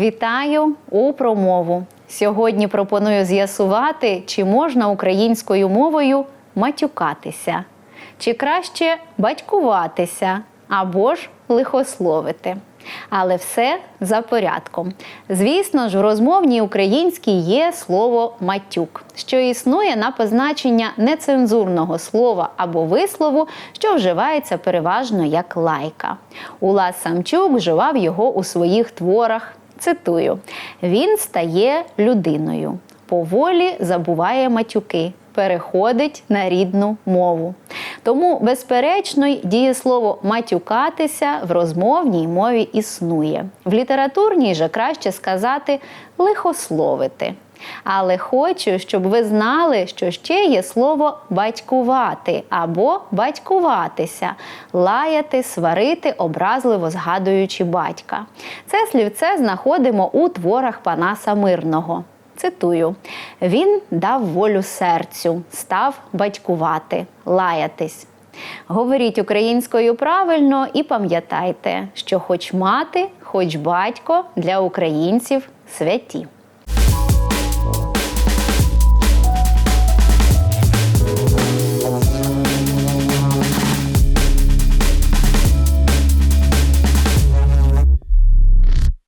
Вітаю у промову. Сьогодні пропоную з'ясувати, чи можна українською мовою матюкатися, чи краще батькуватися або ж лихословити. Але все за порядком. Звісно ж, в розмовній українській є слово матюк, що існує на позначення нецензурного слова або вислову, що вживається переважно як лайка. Улас Самчук вживав його у своїх творах. Цитую: він стає людиною, поволі забуває матюки, переходить на рідну мову. Тому, безперечно, й дієслово матюкатися в розмовній мові існує. В літературній же краще сказати лихословити. Але хочу, щоб ви знали, що ще є слово батькувати або батькуватися, лаяти, сварити, образливо згадуючи батька. Це слівце знаходимо у творах Панаса Мирного. Цитую: він дав волю серцю, став батькувати, лаятись. Говоріть українською правильно і пам'ятайте, що хоч мати, хоч батько для українців святі.